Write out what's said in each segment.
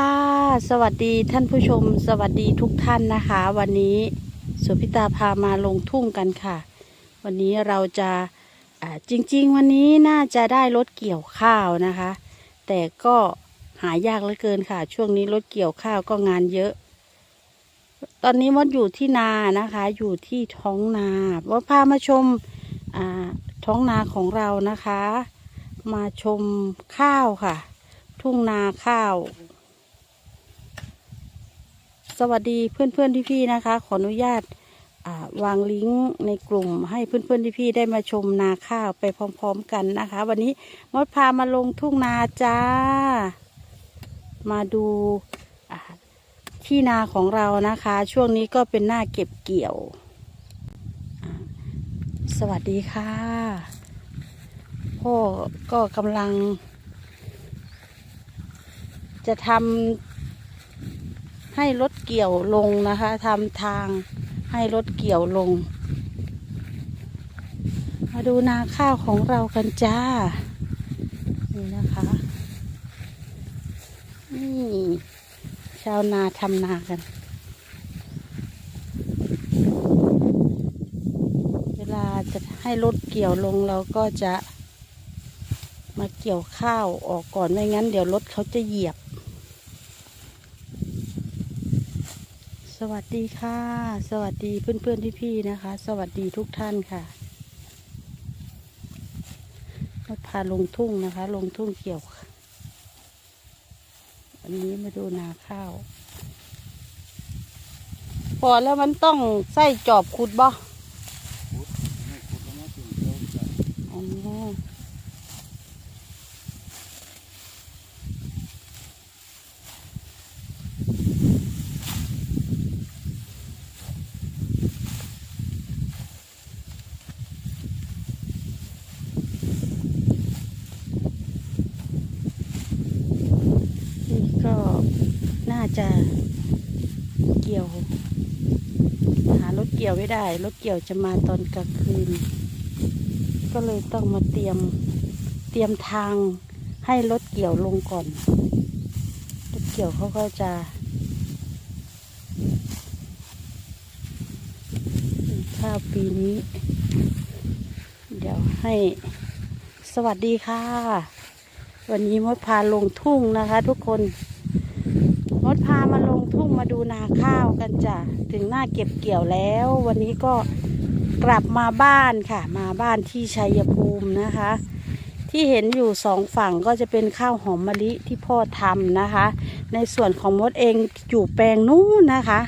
ค่ะสวัสดีท่านผู้ชม สวัสดีทุกท่านนะคะ วันนี้สุพิตาพามาลงทุ่งกันค่ะ วันนี้เราจะอ่าจริง ๆ วันนี้น่าจะได้รถเกี่ยวข้าวนะคะ แต่ก็หายากเหลือเกินค่ะ ช่วงนี้รถเกี่ยวข้าวก็งานเยอะ ตอนนี้มดอยู่ที่นานะคะ อยู่ที่ท้องนามดพามาชมท้องนาของเรานะคะ มาชมข้าวค่ะ ทุ่งนาข้าว สวัสดีเพื่อนเพื่อนที่พี่นะคะ ขออนุญาตวางลิงก์ในกลุ่มให้เพื่อนเพื่อนที่พี่ได้มาชมนาข้าวไปพร้อม ๆ กันนะคะ วันนี้มดพามาลงทุ่งนาจ้า มาดูที่นาของเรานะคะ ช่วงนี้ก็เป็นหน้าเก็บเกี่ยว สวัสดีค่ะ พ่อก็กำลัง จะทำ ให้รถเกี่ยวลงนะคะทำทางให้รถเกี่ยวลง มาดูนาข้าวของเรากันจ้า นี่นะคะ นี่ชาวนาทำนากัน เวลาจะให้รถเกี่ยวลงเราก็จะมาเกี่ยวข้าวออกก่อนไม่งั้นเดี๋ยวรถเขาจะเหยียบ วัสดีค่ะ สวัสดีเพื่อนๆพี่ๆนะคะ สวัสดีทุกท่านค่ะมาพาลงทุ่งนะคะ ลงทุ่งเกี่ยวค่ะวันนี้มาดูนาข้าว พอแล้วมันต้องใส่จอบขุดบ่อ๋อ นี่ก็น่าจะเกี่ยว หารถเกี่ ยวไม่ได้รถเกี่ยวจะมาตอนกลางคืน ก็เลยต้องมาเตรียมเตรียมทางให้รถเกี่ยวลงก่อนรถเกี่ยวเขาก็จะข้าวปีนี้ เดี๋ยวให้สวัสดีค่ะ วันนี้มดพาลงทุ่งนะคะทุกคน มดพามาลงทุ่ง มาดูนาข้าวกันจ้ะถึงหน้าเก็บเกี่ยวแล้ว วันนี้ก็กลับมาบ้านค่ะ มาบ้านที่ชัยภูมินะคะ ที่เห็นอยู่สองฝั่งก็จะเป็นข้าวหอมมะลิที่พ่อทำนะคะ ในส่วนของมดเองอยู่แปลงนู้นนะคะ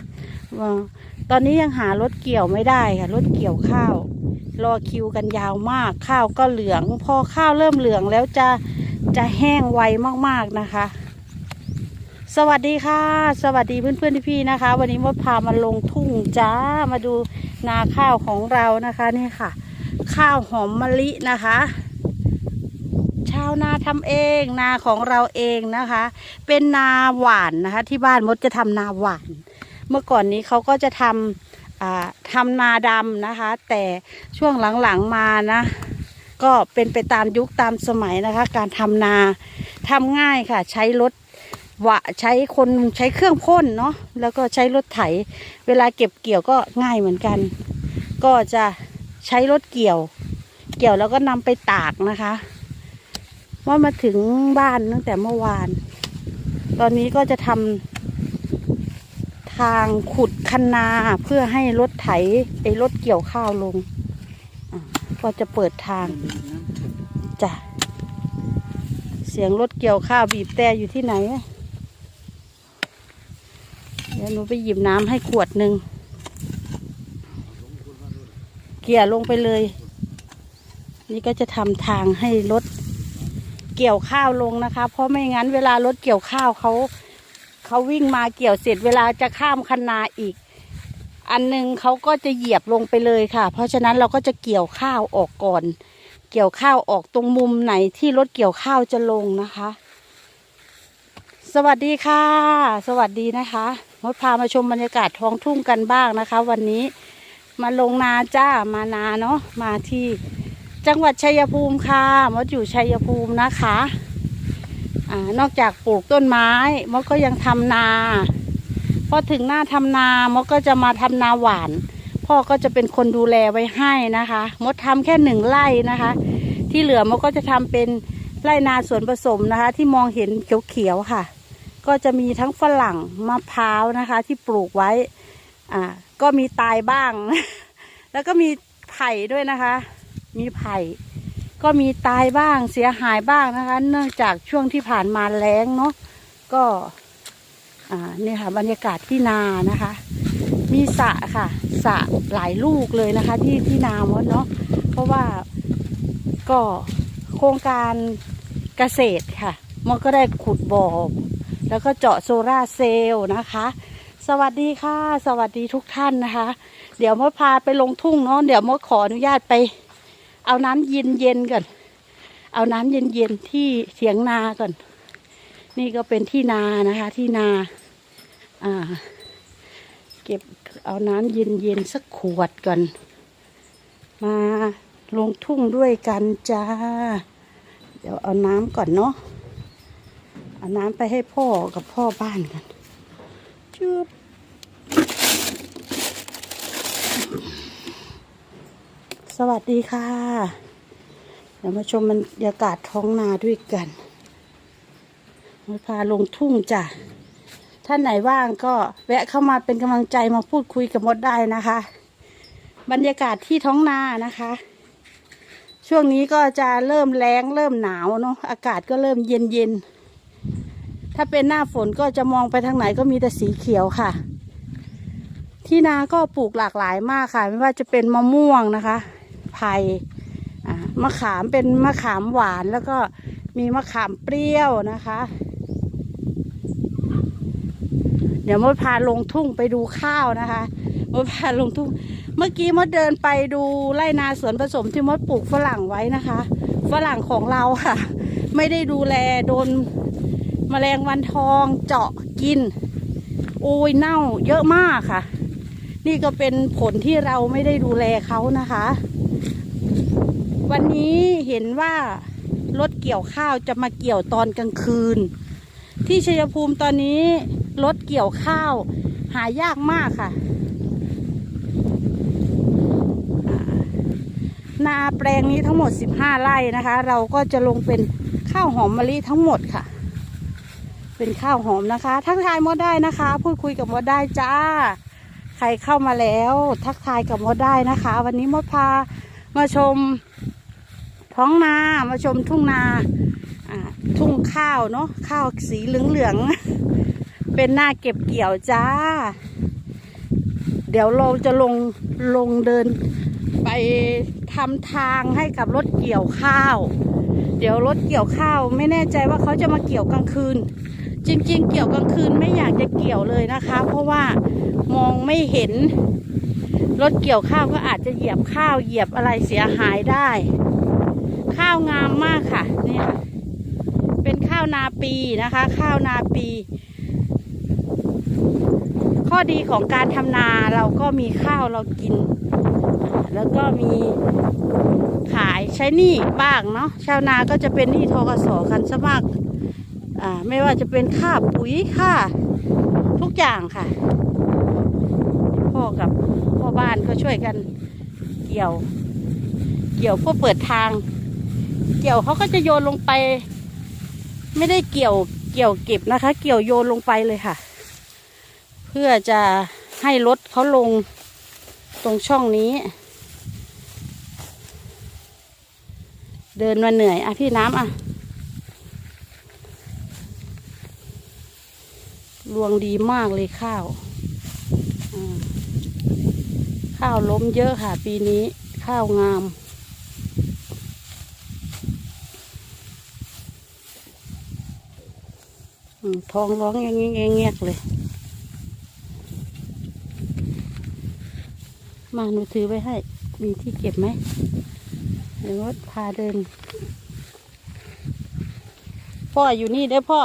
ตอนนี้ยังหารถเกี่ยวไม่ได้ค่ะรถเกี่ยวข้าว รอคิวกันยาวมากข้าวก็เหลือง พอข้าวเริ่มเหลืองแล้วจะจะแห้งไวมากๆนะคะ สวัสดีค่ะ สวัสดีเพื่อนๆพี่ๆนะคะ วันนี้มดพามาลงทุ่งจ้ามาดูนาข้าวของเรานะคะนี่ค่ะ ข้าวหอมมะลินะคะ ชาวนาทำเองนาของเราเองนะคะ เป็นนาหวานนะคะ ที่บ้านมดจะทำนาหวาน เมื่อก่อนนี้เขาก็จะทำอ่าทำนาดำนะคะ แต่ช่วงหลังๆมานะก็เป็นไปตามยุคตามสมัยนะคะ การทำนาทำง่ายค่ะ ใช้รถ วะใช้คนใช้เครื่องพ่นเนาะแล้วก็ใช้รถไถ เวลาเก็บเกี่ยวก็ง่ายเหมือนกัน ก็จะใช้รถเกี่ยว เกี่ยวแล้วก็นำไปตากนะคะ ว่ามาถึงบ้านตั้งแต่เมื่อวาน ตอนนี้ก็จะทำทางขุดคันนาเพื่อให้รถไถไอ้รถเกี่ยวข้าวลงก็จะเปิดทางจ้ะเสียงรถเกี่ยวข้าวบีบแต่อยู่ที่ไหน เดี๋ยวหนูไปหยิบน้ำให้ขวดหนึ่งเกี่ยลงไปเลย นี่ก็จะทำทางให้รถเกี่ยวข้าวลงนะคะ เพราะไม่งั้นเวลารถเกี่ยวข้าวเขาเขาวิ่งมาเกี่ยวเสร็จเวลาจะข้ามคันนาอีก อันหนึงเขาก็จะเหยียบลงไปเลยค่ะ เพราะฉะนั้นเราก็จะเกี่ยวข้าวออกก่อน เกี่ยวข้าวออกตรงมุมไหนที่รถเกี่ยวข้าวจะลงนะคะ สวัสดีค่ะ สวัสดีนะคะ มดพามาชมบรรยากาศท้องทุ่งกันบ้างนะคะ วันนี้มาลงนาจ้ามานาเนาะมาที่จังหวัดชัยภูมิค่ะมดอยู่ชัยภูมินะคะอนอกจากปลูกต้นไม้มดก็ยังทำนาพอถึงหน้าทำนามดก็จะมาทำนาหวาน พ่อก็จะเป็นคนดูแลไว้ให้นะคะ มดทำแค่หนึ่งไร่นะคะ ที่เหลือมดก็จะทำเป็นไร่นาสวนผสมนะคะ ที่มองเห็นเขียวๆค่ะ ก็จะมีทั้งฝรั่งมะพร้าวนะคะ ที่ปลูกไว้ อ่า ก็มีตายบ้าง แล้วก็มีไผ่ด้วยนะคะ มีไผ่ ก็มีตายบ้างเสียหายบ้างนะคะ เนื่องจากช่วงที่ผ่านมาแล้งเนาะก็ อ่าเนี่ยค่ะ บรรยากาศที่นานะคะ มีสระค่ะสระหลายลูกเลยนะคะ ที่ที่นามดเนาะเพราะว่าก็โครงการเกษตรค่ะ มันก็ได้ขุดบ่อ แล้วก็เจาะโซลาเซลล์นะคะ สวัสดีค่ะ สวัสดีทุกท่านนะคะ เดี๋ยวมดพาไปลงทุ่งเนาะเดี๋ยวมดขออนุญาตไป เอาน้ำเย็นเย็นก่อน เอาน้ำเย็นเย็นที่เถียงนาก่อน นี่ก็เป็นที่นานะคะ ที่นาอ่าเก็บเอาน้ำเย็นเย็นสักขวดก่อน มาลงทุ่งด้วยกันจ้า เดี๋ยวเอาน้ำก่อนเนาะ เอาน้ำไปให้พ่อกับพ่อบ้านกันจุ๊บสวัสดีค่ะ เดี๋ยวมาชมบรรยากาศท้องนาด้วยกันมาพาลงทุ่งจ้ะ ท่านไหนว่างก็แวะเข้ามาเป็นกำลังใจมาพูดคุยกับมดได้นะคะ บรรยากาศที่ท้องนานะคะ ช่วงนี้ก็จะเริ่มแรงเริ่มหนาวเนาะ อากาศก็เริ่มเย็นเย็นๆ ถ้าเป็นหน้าฝนก็จะมองไปทางไหนก็มีแต่สีเขียวค่ะ ที่นาก็ปลูกหลากหลายมากค่ะ ไม่ว่าจะเป็นมะม่วงนะคะไผ่มะขามเป็นมะขามหวานแล้วก็มีมะขามเปรี้ยวนะคะ เดี๋ยวมดพาลงทุ่งไปดูข้าวนะคะมดพาลงทุ่ง เมื่อกี้มดเดินไปดูไร่นาสวนผสมที่มดปลูกฝรั่งไว้นะคะ ฝรั่งของเราค่ะ ไม่ได้ดูแลโดน แมลงวันทองเจาะกิน โอ้ยเน่าเยอะมากค่ะ นี่ก็เป็นผลที่เราไม่ได้ดูแลเขานะคะ วันนี้เห็นว่ารถเกี่ยวข้าวจะมาเกี่ยวตอนกลางคืน ที่ชัยภูมิตอนนี้รถเกี่ยวข้าวหายากมากค่ะ นาแปลงนี้ทั้งหมด 15 ไร่นะคะ เราก็จะลงเป็นข้าวหอมมะลิทั้งหมดค่ะ เป็นข้าวหอมนะคะ ทักทายมดได้นะคะ พูดคุยกับมดได้จ้า ใครเข้ามาแล้ว ทักทายกับมดได้นะคะ วันนี้มดพามาชม ท้องนามาชมทุ่งนาทุ่งข้าวเนาะข้าวสีเหลืองๆเป็นหน้าเก็บเกี่ยวจ้า เดี๋ยวเราจะลงลงเดินไปทำทางให้กับรถเกี่ยวข้าว เดี๋ยวรถเกี่ยวข้าวไม่แน่ใจว่าเขาจะมาเกี่ยวกลางคืน จริงๆ เกี่ยวกลางคืนไม่อยากจะเกี่ยวเลยนะคะ เพราะว่ามองไม่เห็น รถเกี่ยวข้าวก็อาจจะเหยียบข้าวเหยียบอะไรเสียหายได้ ข้าวงามมากค่ะนี่ค่ะเป็นข้าวนาปีนะคะ ข้าวนาปี ข้อดีของการทำนาเราก็มีข้าวเรากิน แล้วก็มีขายใช้หนี้บ้างเนาะชาวนาก็จะเป็นหนี้ทกสกันซะมาก ไม่ว่าจะเป็นค่าปุ๋ยค่าทุกอย่างค่ะ พ่อกับพ่อบ้านก็ช่วยกันเกี่ยว เกี่ยวเพื่อเปิดทาง เกี่ยวเขาก็จะโยนลงไป ไม่ได้เกี่ยวเกี่ยวเก็บนะคะ เกี่ยวโยนลงไปเลยค่ะ เพื่อจะให้รถเขาลงตรงช่องนี้ เดินมาเหนื่อยอะพี่น้ำอะ รวงดีมากเลยข้าว ข้าวล้มเยอะค่ะ ปีนี้ข้าวงามอืมท้องร้องแงงแงงแงกเลย มาหนูถือไว้ให้ มีที่เก็บไหมเดี๋ยวพาเดิน พ่ออยู่นี่ได้พ่อ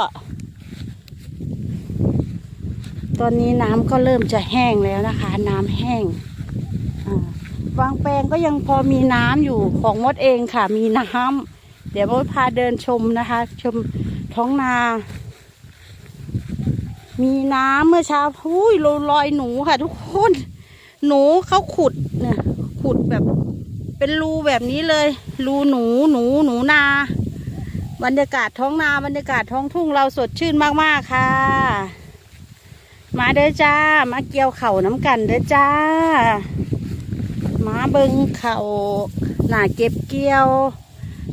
ตอนนี้น้ำก็เริ่มจะแห้งแล้วนะคะ น้ำแห้งอ่าวางแปลงก็ยังพอมีน้ำอยู่ของมดเองค่ะ มีน้ำเดี๋ยวมดพาเดินชมนะคะ ชมท้องนา มีน้ำเมื่อเช้าอุ้ยลอยหนูค่ะ ทุกคน หนูเขาขุดเนี่ยขุดแบบ เป็นรูแบบนี้เลย รูหนูหนูหนูนา บรรยากาศท้องนาบรรยากาศท้องทุ่งเราสดชื่นมากๆค่ะ มาเด้อจ้า มาเกี่ยวเข่าน้ำกันเด้อจ้า มาเบิงเข่าหนาเก็บเกี่ยว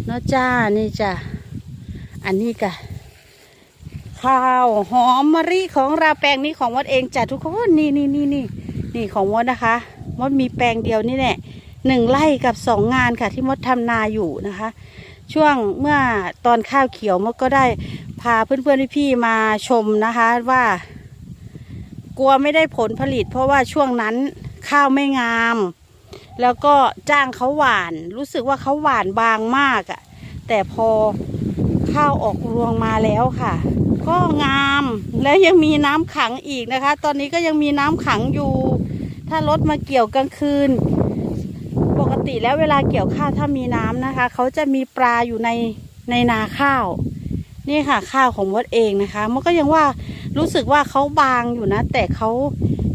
เนาะจ้านี่จ้ะอันนี้กะข้าวหอมมะลิของเราแปลงนี้ของมดเองจ้ะทุกคนนี่นี่นี่นี่นี่ของมดนะคะมดมีแปลงเดียวนี่แหละหนึ่งไร่กับสองงานค่ะ ที่มดทำนาอยู่นะคะ ช่วงเมื่อตอนข้าวเขียวมดก็ได้พาเพื่อนๆพี่ๆมาชมนะคะว่า กลัวไม่ได้ผลผลิต เพราะว่าช่วงนั้นข้าวไม่งาม แล้วก็จ้างเขาหวาน รู้สึกว่าเขาหวานบางมากอะ่ะ แต่พอข้าวออกรวงมาแล้วค่ะ ก็งามแล้วยังมีน้ำขังอีกนะคะ ตอนนี้ก็ยังมีน้ำขังอยู่ ถ้ารถมาเกี่ยวกลางคืน ปกติแล้วเวลาเกี่ยวข้าวถ้ามีน้ำนะคะ เขาจะมีปลาอยู่ในในนาข้าว นี่ค่ะข้าวของมดเองนะคะ มันก็ยังว่า รู้สึกว่าเขาบางอยู่นะ แต่เขา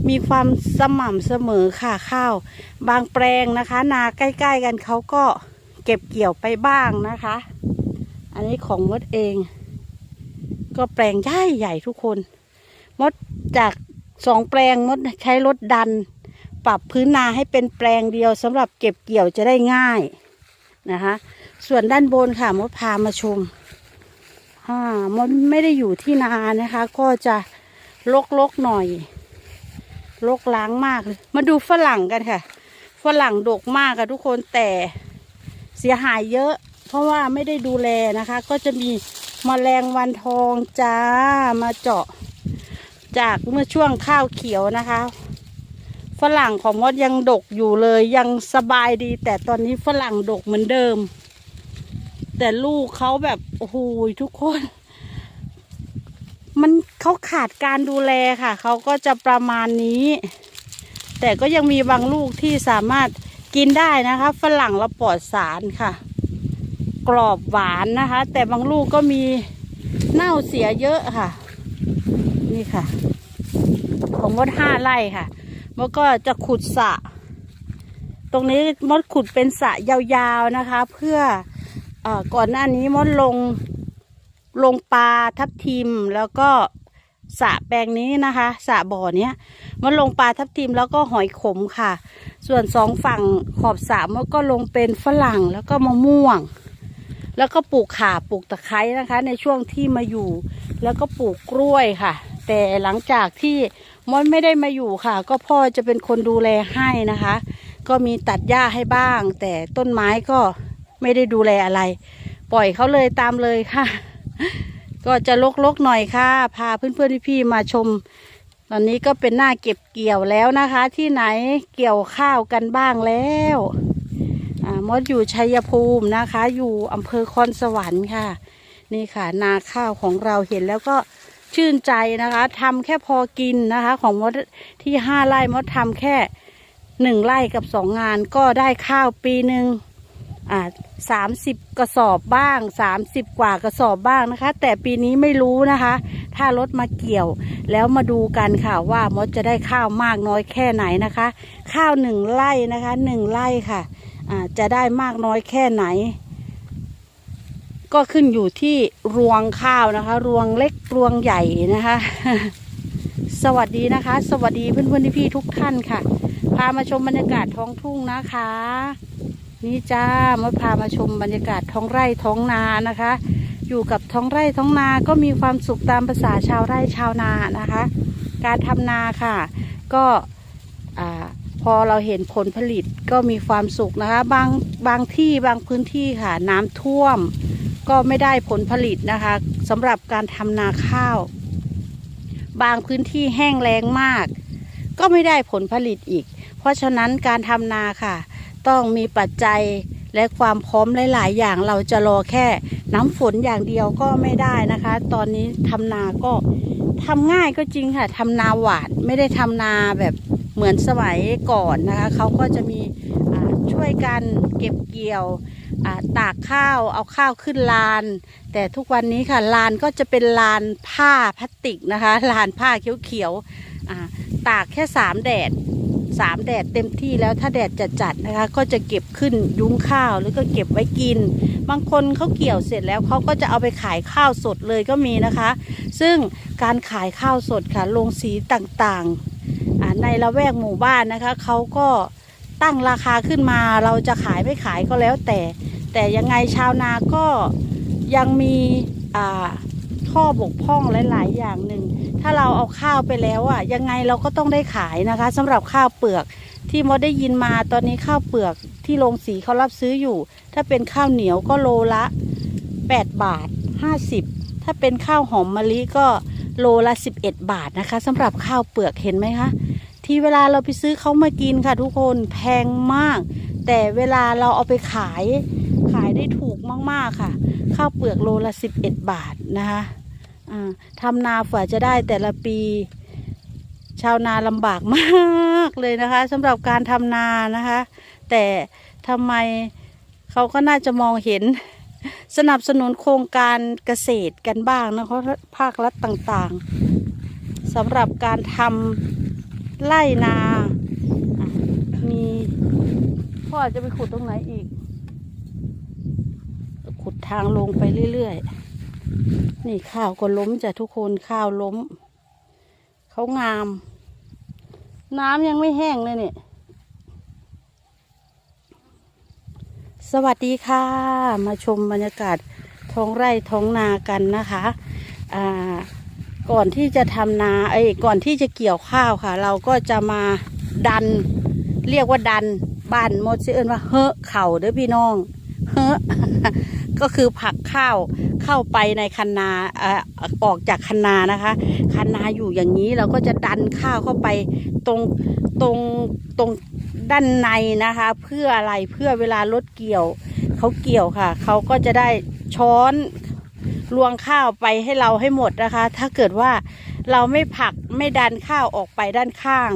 มีความสม่ำเสมอค่ะข้าว บางแปลงนะคะ นาใกล้ ๆ กันเขาก็เก็บเกี่ยวไปบ้างนะคะ อันนี้ของมดเอง ก็แปลงใหญ่ใหญ่ทุกคน มดจากสองแปลงมดใช้รถดัน ปรับพื้นนาให้เป็นแปลงเดียวสำหรับเก็บเกี่ยวจะได้ง่ายนะคะ ส่วนด้านบนค่ะมดพามาชม อ่ามดไม่ได้อยู่ที่นานะคะ ก็จะลกๆหน่อยลกล้างมากเลย มาดูฝรั่งกันค่ะ ฝรั่งดกมากค่ะทุกคนแต่เสียหายเยอะ เพราะว่าไม่ได้ดูแลนะคะ ก็จะมีมแมลงวันทองจ้ามาเจาะ จากเมื่อช่วงข้าวเขียวนะคะ ฝรั่งของมดยังดกอยู่เลยยังสบายดี แต่ตอนนี้ฝรั่งดกเหมือนเดิม แต่ลูกเขาแบบโอ้โหทุกคน มันเขาขาดการดูแลค่ะ เขาก็จะประมาณนี้ แต่ก็ยังมีบางลูกที่สามารถกินได้นะคะ ฝรั่งเราปลอดสารค่ะ กรอบหวานนะคะ แต่บางลูกก็มีเน่าเสียเยอะค่ะ นี่ค่ะ ของมดห้าไร่ค่ะมดก็จะขุดสระตรงนี้มดขุดเป็นสระยาวๆนะคะ เพื่อเออ ก่อนหน้านี้มดลงลงปลาทับทิมแล้วก็สระแปลงนี้นะคะสระบ่อเนี้ยมันลงปลาทับทิมแล้วก็หอยขมค่ะ ส่วนสองฝั่งขอบสระมันก็ลงเป็นฝรั่งแล้วก็มะม่วง แล้วก็ปลูกข่าปลูกตะไคร้นะคะ ในช่วงที่มาอยู่ แล้วก็ปลูกกล้วยค่ะ แต่หลังจากที่มดไม่ได้มาอยู่ค่ะ ก็พ่อจะเป็นคนดูแลให้นะคะ ก็มีตัดหญ้าให้บ้าง แต่ต้นไม้ก็ ไม่ได้ดูแลอะไร ปล่อยเขาเลยตามเลยค่ะ ก็จะลกๆหน่อยค่ะ พาเพื่อนๆพี่ๆมาชม ตอนนี้ก็เป็นหน้าเก็บเกี่ยวแล้วนะคะ ที่ไหนเกี่ยวข้าวกันบ้างแล้วมดอยู่ชัยภูมินะคะ อยู่อำเภอคอนสวรรค์ค่ะ นี่ค่ะ นาข้าวของเราเห็นแล้วก็ชื่นใจนะคะทำแค่พอกินนะคะ ของมดที่ห้าไร่มดทำแค่หนึ่งไร่กับสองงานก็ได้ข้าวปีหนึ่ง อ่าสามสิบกระสอบบ้างสามสิบกว่ากระสอบบ้างนะคะ แต่ปีนี้ไม่รู้นะคะ ถ้ารถมาเกี่ยว แล้วมาดูกันค่ะว่ามดจะได้ข้าวมากน้อยแค่ไหนนะคะ ข้าวหนึ่งไร่นะคะหนึ่งไร่ค่ะอ่าจะได้มากน้อยแค่ไหน ก็ขึ้นอยู่ที่รวงข้าวนะคะ รวงเล็กรวงใหญ่นะคะ สวัสดีนะคะ สวัสดีเพื่อนๆพี่ๆทุกท่านค่ะ พามาชมบรรยากาศท้องทุ่งนะคะ นี่จ้ามดพามาชมบรรยากาศท้องไร่ท้องนานะคะ อยู่กับท้องไร่ท้องนาก็มีความสุขตามภาษาชาวไร่ชาวนานะคะ การทำนาค่ะ ก็พอเราเห็นผลผลิตก็มีความสุขนะคะ บางบางที่บางพื้นที่ค่ะ น้ำท่วม ก็ไม่ได้ผลผลิตนะคะสำหรับการทำนาข้าว บางพื้นที่แห้งแล้งมาก ก็ไม่ได้ผลผลิตอีก เพราะฉะนั้นการทำนาค่ะ ต้องมีปัจจัยและความพร้อมหลาย ๆ อย่างเราจะรอแค่น้ำฝนอย่างเดียวก็ไม่ได้นะคะ ตอนนี้ทำนาก็ทำง่ายก็จริงค่ะทำนาหวานไม่ได้ทำนาแบบเหมือนสมัยก่อนนะคะเขาก็จะมีช่วยกันเก็บเกี่ยวตากข้าวเอาข้าวขึ้นลาน แต่ทุกวันนี้ค่ะลานก็จะเป็นลานผ้าพลาสติกนะคะลานผ้าเขียวๆตากแค่สามแดด สามแดดเต็มที่แล้วถ้าแดดจัดๆนะคะ ก็จะเก็บขึ้นยุ้งข้าวหรือก็เก็บไว้กิน บางคนเขาเกี่ยวเสร็จแล้วเขาก็จะเอาไปขายข้าวสดเลยก็มีนะคะ ซึ่งการขายข้าวสดค่ะโรงสีต่างๆในละแวกหมู่บ้านนะคะเขาก็ตั้งราคาขึ้นมาเราจะขายไม่ขายก็แล้วแต่ แต่ยังไงชาวนาก็ยังมีข้อบกพร่องหลาย ๆ อย่างหนึ่ง ถ้าเราเอาข้าวไปแล้วอะยังไงเราก็ต้องได้ขายนะคะสำหรับข้าวเปลือกที่มดได้ยินมาตอนนี้ข้าวเปลือกที่โรงสีเขารับซื้ออยู่ ถ้าเป็นข้าวเหนียวก็โลละ 8 บาท 50 ถ้าเป็นข้าวหอมมะลิก็โลละ 11 บาทนะคะสำหรับข้าวเปลือกเห็นไหมคะที่เวลาเราไปซื้อเขามากินค่ะ ทุกคนแพงมาก แต่เวลาเราเอาไปขายขายได้ถูกมาก ๆ ค่ะ ข้าวเปลือกโลละ 11 บาทนะคะ ทำนาฝ่าจะได้แต่ละปี ชาวนาลำบากมากเลยนะคะสำหรับการทำนานะคะ แต่ทำไมเขาก็น่าจะมองเห็นสนับสนุนโครงการเกษตรกันบ้างนะคะภาครัฐต่างๆสำหรับการทำไร่นาอะมีพ่อจะไปขุดตรงไหนอีก ขุดทางลงไปเรื่อยๆ นี่ข้าวก็ล้มจ้ะทุกคนข้าวล้ม เขางาม น้ำยังไม่แห้งเลยเนี่ยสวัสดีค่ะ มาชมบรรยากาศท้องไร่ท้องนากันนะคะอ่าก่อนที่จะทำนาเอ้ก่อนที่จะเกี่ยวข้าวค่ะ เราก็จะมาดัน เรียกว่าดันบ้านโมดเอินว่าเฮอะเข่าเด้อพี่น้องเฮอะก็คือผักข้าว เข้าไปในคันนาอ่อออกจากคันนานะคะ คันนาอยู่อย่างนี้เราก็จะดันข้าวเข้าไปตรงตรงตรงด้านในนะคะ เพื่ออะไรเพื่อเวลารถเกี่ยวเขาเกี่ยวค่ะเขาก็จะได้ช้อนรวงข้าวไปให้เราให้หมดนะคะ ถ้าเกิดว่าเราไม่ผลักไม่ดันข้าวออกไปด้านข้าง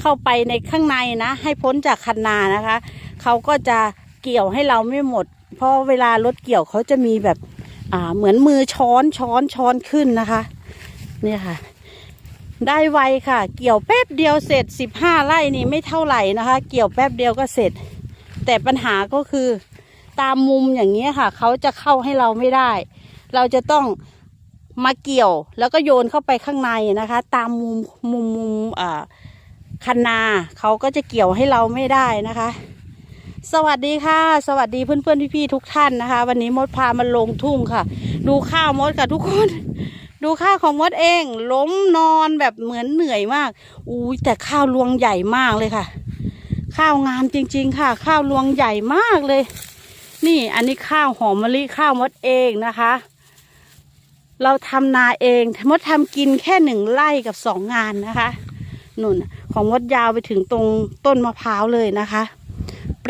เข้าไปในข้างในนะ ให้พ้นจากคันนานะคะ เขาก็จะเกี่ยวให้เราไม่หมด เพราะเวลารถเกี่ยวเขาจะมีแบบ อ่าเหมือนมือช้อนช้อนช้อนขึ้นนะคะเนี่ยค่ะ ได้ไวค่ะ เกี่ยวแป๊บเดียวเสร็จสิบห้าไร่นี่ไม่เท่าไหร่นะคะ เกี่ยวแป๊บเดียวก็เสร็จ แต่ปัญหาก็คือตามมุมอย่างเงี้ยค่ะ เขาจะเข้าให้เราไม่ได้ เราจะต้องมาเกี่ยวแล้วก็โยนเข้าไปข้างในนะคะ ตามมุมมุมมุมอ่าคันนาเขาก็จะเกี่ยวให้เราไม่ได้นะคะ สวัสดีค่ะ สวัสดีเพื่อนๆพี่ๆทุกท่านนะคะ วันนี้มดพามาลงทุ่งค่ะ ดูข้าวมดค่ะทุกคน ดูข้าวของมดเอง ล้มนอนแบบเหมือนเหนื่อยมากอุ้ยแต่ข้าวรวงใหญ่มากเลยค่ะ ข้าวงามจริง ๆ ค่ะ ข้าวรวงใหญ่มากเลย นี่อันนี้ข้าวหอมมะลิข้าวมดเองนะคะ เราทำนาเองมดทำกินแค่หนึ่งไร่กับสองงานนะคะนุ่นของมดยาวไปถึงตรงต้นมะพร้าวเลยนะคะ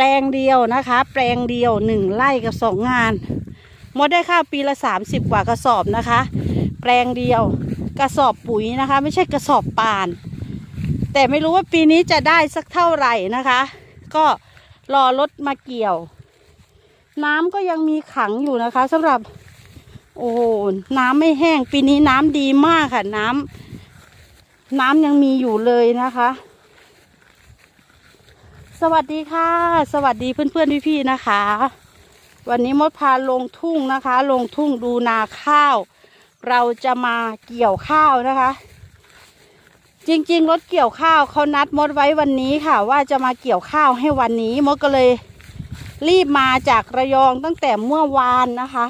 ปลงเดียวนะคะ แปลงเดียวหนึ่งไร่กับสองงานมดได้ข้าวปีละสามสิบกว่ากระสอบนะคะ แปลงเดียวกระสอบปุ๋ยนะคะ ไม่ใช่กระสอบปาน แต่ไม่รู้ว่าปีนี้จะได้สักเท่าไหร่นะคะ ก็รอรถมาเกี่ยว น้ำก็ยังมีขังอยู่นะคะสำหรับ โอ้โหน้ำไม่แห้งปีนี้น้ำดีมากค่ะ น้ำน้ำยังมีอยู่เลยนะคะ สวัสดีค่ะ สวัสดีเพื่อนๆพี่ๆนะคะ วันนี้มดพาลงทุ่งนะคะ ลงทุ่งดูนาข้าว เราจะมาเกี่ยวข้าวนะคะ จริงๆรถเกี่ยวข้าวเขานัดมดไว้วันนี้ค่ะ ว่าจะมาเกี่ยวข้าวให้วันนี้มดก็เลยรีบมาจากระยองตั้งแต่เมื่อวานนะคะ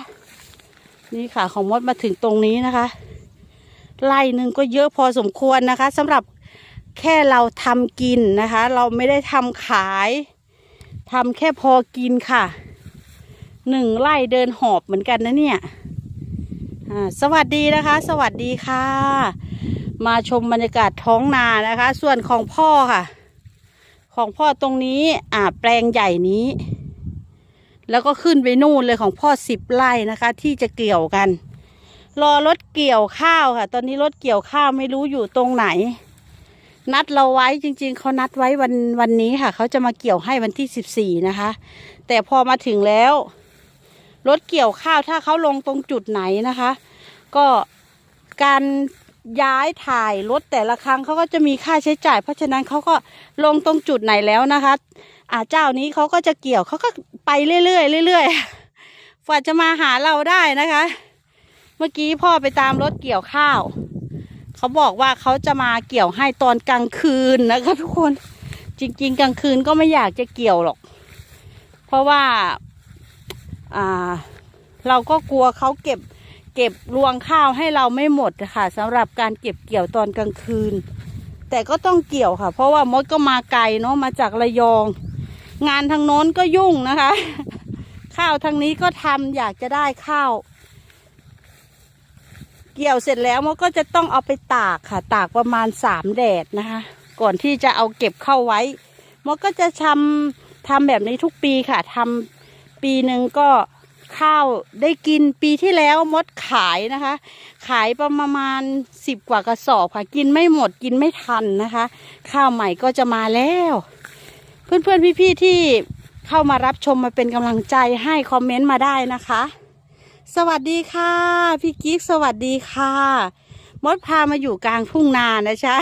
นี่ค่ะของมดมาถึงตรงนี้นะคะไร่หนึ่งก็เยอะพอสมควรนะคะสำหรับ แค่เราทำกินนะคะ เราไม่ได้ทำขายทำแค่พอกินค่ะหนึ่งไร่เดินหอบเหมือนกันนะเนี่ยสวัสดีนะคะ สวัสดีค่ะ มาชมบรรยากาศท้องนานะคะ ส่วนของพ่อค่ะ ของพ่อตรงนี้อ่าแปลงใหญ่นี้ แล้วก็ขึ้นไปนู่นเลยของพ่อสิบไร่นะคะ ที่จะเกี่ยวกัน รอรถเกี่ยวข้าวค่ะ ตอนนี้รถเกี่ยวข้าวไม่รู้อยู่ตรงไหน นัดเราไว้จริง ๆเขานัดไว้วันวันนี้ค่ะเขาจะมาเกี่ยวให้วันที่สิบสี่นะคะ แต่พอมาถึงแล้ว รถเกี่ยวข้าวถ้าเขาลงตรงจุดไหนนะคะ ก็การย้ายถ่ายรถแต่ละครั้งเขาก็จะมีค่าใช้จ่าย เพราะฉะนั้นเขาก็ลงตรงจุดไหนแล้วนะคะอาเจ้านี้เขาก็จะเกี่ยวเขาก็ไปเรื่อยๆเรื่อยๆกว่าจะมาหาเราได้นะคะ เมื่อกี้พ่อไปตามรถเกี่ยวข้าว เขาบอกว่าเขาจะมาเกี่ยวให้ตอนกลางคืนนะคะทุกคนจริง ๆ กลางคืนก็ไม่อยากจะเกี่ยวหรอก เพราะว่าอ่าเราก็กลัวเขาเก็บเก็บรวงข้าวให้เราไม่หมดนะคะสำหรับการเก็บเกี่ยวตอนกลางคืน แต่ก็ต้องเกี่ยวค่ะ เพราะว่ามดก็มาไกลเนาะมาจากระยอง งานทางโน้นก็ยุ่งนะคะ ข้าวทางนี้ก็ทำอยากจะได้ข้าว เกี่ยวเสร็จแล้วมันก็จะต้องเอาไปตากค่ะ ตากประมาณสามแดดนะคะ ก่อนที่จะเอาเก็บเข้าไว้มันก็จะทำทำแบบนี้ทุกปีค่ะทำปีหนึ่งก็ข้าวได้กินปีที่แล้วมดขายนะคะ ขายประมาณสิบกว่ากระสอบค่ะ กินไม่หมดกินไม่ทันนะคะ ข้าวใหม่ก็จะมาแล้ว เพื่อนๆพี่ๆที่เข้ามารับชมมาเป็นกำลังใจให้คอมเมนต์มาได้นะคะ สวัสดีค่ะ พี่กิ๊กสวัสดีค่ะ มดพามาอยู่กลางทุ่งนานะจ๊ะ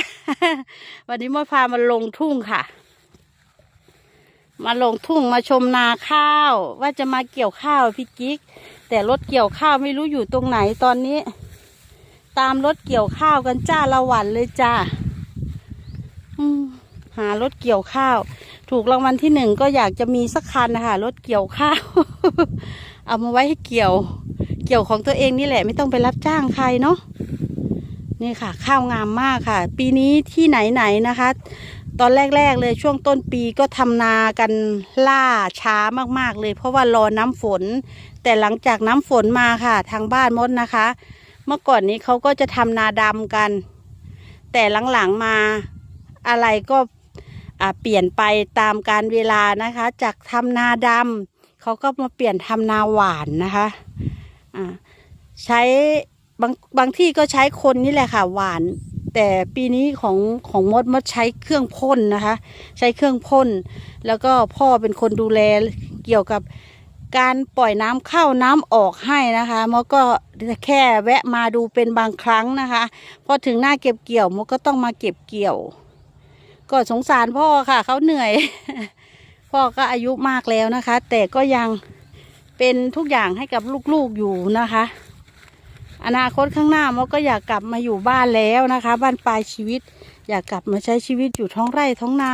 วันนี้มดพามาลงทุ่งค่ะ มาลงทุ่งมาชมนาข้าว ว่าจะมาเกี่ยวข้าวพี่กิ๊ก แต่รถเกี่ยวข้าวไม่รู้อยู่ตรงไหนตอนนี้ ตามรถเกี่ยวข้าวกันจ้าละหวันเลยจ้าหารถเกี่ยวข้าว ถูกรางวัลที่หนึ่งก็อยากจะมีสักคันนะคะรถเกี่ยวข้าว เอามาไว้ให้เกี่ยว เกี่ยวของตัวเองนี่แหละ ไม่ต้องไปรับจ้างใครเนาะนี่ค่ะ ข้าวงามมากค่ะ ปีนี้ที่ไหนไหนๆนะคะ ตอนแรกๆเลยช่วงต้นปีก็ทำนากันล่าช้ามากๆเลย เพราะว่ารอน้ำฝน แต่หลังจากน้ำฝนมาค่ะ ทางบ้านมดนะคะ เมื่อก่อนนี้เขาก็จะทำนาดำกัน แต่หลังๆมาอะไรก็เปลี่ยนไปตามการเวลานะคะ จากทำนาดำ เขาก็มาเปลี่ยนทำนาหวานนะคะอ่าใช้บางบางที่ก็ใช้คนนี่แหละค่ะหวาน แต่ปีนี้ของของมดมดใช้เครื่องพ่นนะคะ ใช้เครื่องพ่นแล้วก็พ่อเป็นคนดูแลเกี่ยวกับการปล่อยน้ำเข้าน้ำออกให้นะคะมดก็แค่แวะมาดูเป็นบางครั้งนะคะพอถึงหน้าเก็บเกี่ยวมดก็ต้องมาเก็บเกี่ยว ก็สงสารพ่อค่ะเขาเหนื่อย พ่อก็อายุมากแล้วนะคะ แต่ก็ยังเป็นทุกอย่างให้กับลูกๆอยู่นะคะ อนาคตข้างหน้ามดก็อยากกลับมาอยู่บ้านแล้วนะคะ บ้านปลายชีวิต อยากกลับมาใช้ชีวิตอยู่ท้องไร่ท้องนา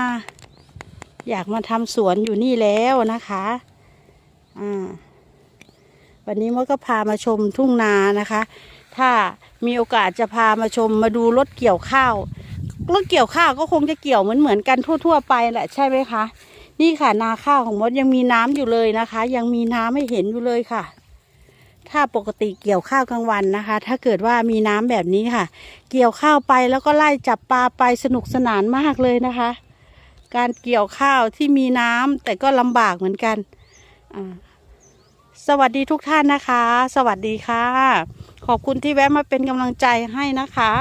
อยากมาทำสวนอยู่นี่แล้วนะคะอ่าวันนี้มดก็พามาชมทุ่งนานะคะ ถ้ามีโอกาสจะพามาชมมาดูรถเกี่ยวข้าวรถเกี่ยวข้าวก็คงจะเกี่ยวเหมือนเหมือนๆกันทั่ว ๆ ไปแหละใช่ไหมคะ นี่ค่ะนาข้าวของมดยังมีน้ำอยู่เลยนะคะ ยังมีน้ำให้เห็นอยู่เลยค่ะ ถ้าปกติเกี่ยวข้าวกลางวันนะคะ ถ้าเกิดว่ามีน้ำแบบนี้ค่ะ เกี่ยวข้าวไปแล้วก็ไล่จับปลาไปสนุกสนานมากเลยนะคะ การเกี่ยวข้าวที่มีน้ำแต่ก็ลำบากเหมือนกันสวัสดีทุกท่านนะคะ สวัสดีค่ะ ขอบคุณที่แวะมาเป็นกำลังใจให้นะคะ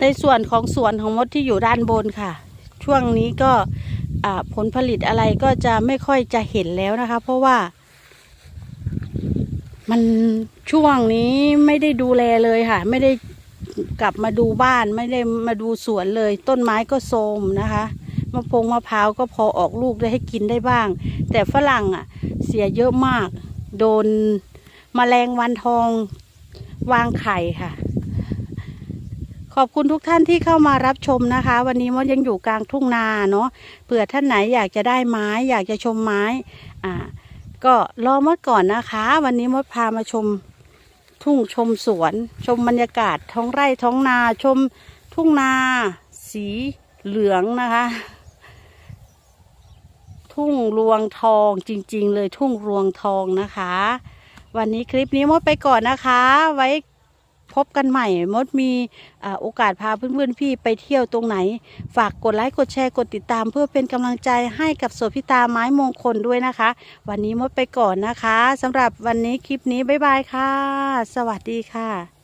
ในส่วนของสวนของมดที่อยู่ด้านบนค่ะ ช่วงนี้ก็ผลผลิตอะไรก็จะไม่ค่อยจะเห็นแล้วนะคะ เพราะว่า มันช่วงนี้ไม่ได้ดูแลเลยค่ะ ไม่ได้กลับมาดูบ้านไม่ได้มาดูสวนเลย ต้นไม้ก็โทรมนะคะมะพงมะพร้าวก็พอออกลูกได้ให้กินได้บ้าง แต่ฝรั่งอะ เสียเยอะมาก โดนมแมลงวันทองวางไข่ค่ะ ขอบคุณทุกท่านที่เข้ามารับชมนะคะ วันนี้มดยังอยู่กลางทุ่งนาเนาะเผื่อท่านไหนอยากจะได้ไม้ อยากจะชมไม้อ่าก็รอมดก่อนนะคะ วันนี้มดพามาชมทุ่งชมสวน ชมบรรยากาศท้องไร่ท้องนาชมทุ่งนา สีเหลืองนะคะ ทุ่งรวงทองจริง ๆ เลยทุ่งรวงทองนะคะ วันนี้คลิปนี้มดไปก่อนนะคะ ไว้ พบกันใหม่มดมีอโอกาสพาเพื่อนๆพี่ไปเที่ยวตรงไหน ฝากกดไลค์กดแชร์กดติดตาม เพื่อเป็นกำลังใจให้กับโสพิตาไม้มงคลด้วยนะคะ วันนี้มดไปก่อนนะคะสำหรับวันนี้คลิปนี้บ๊ายบายค่ะ สวัสดีค่ะ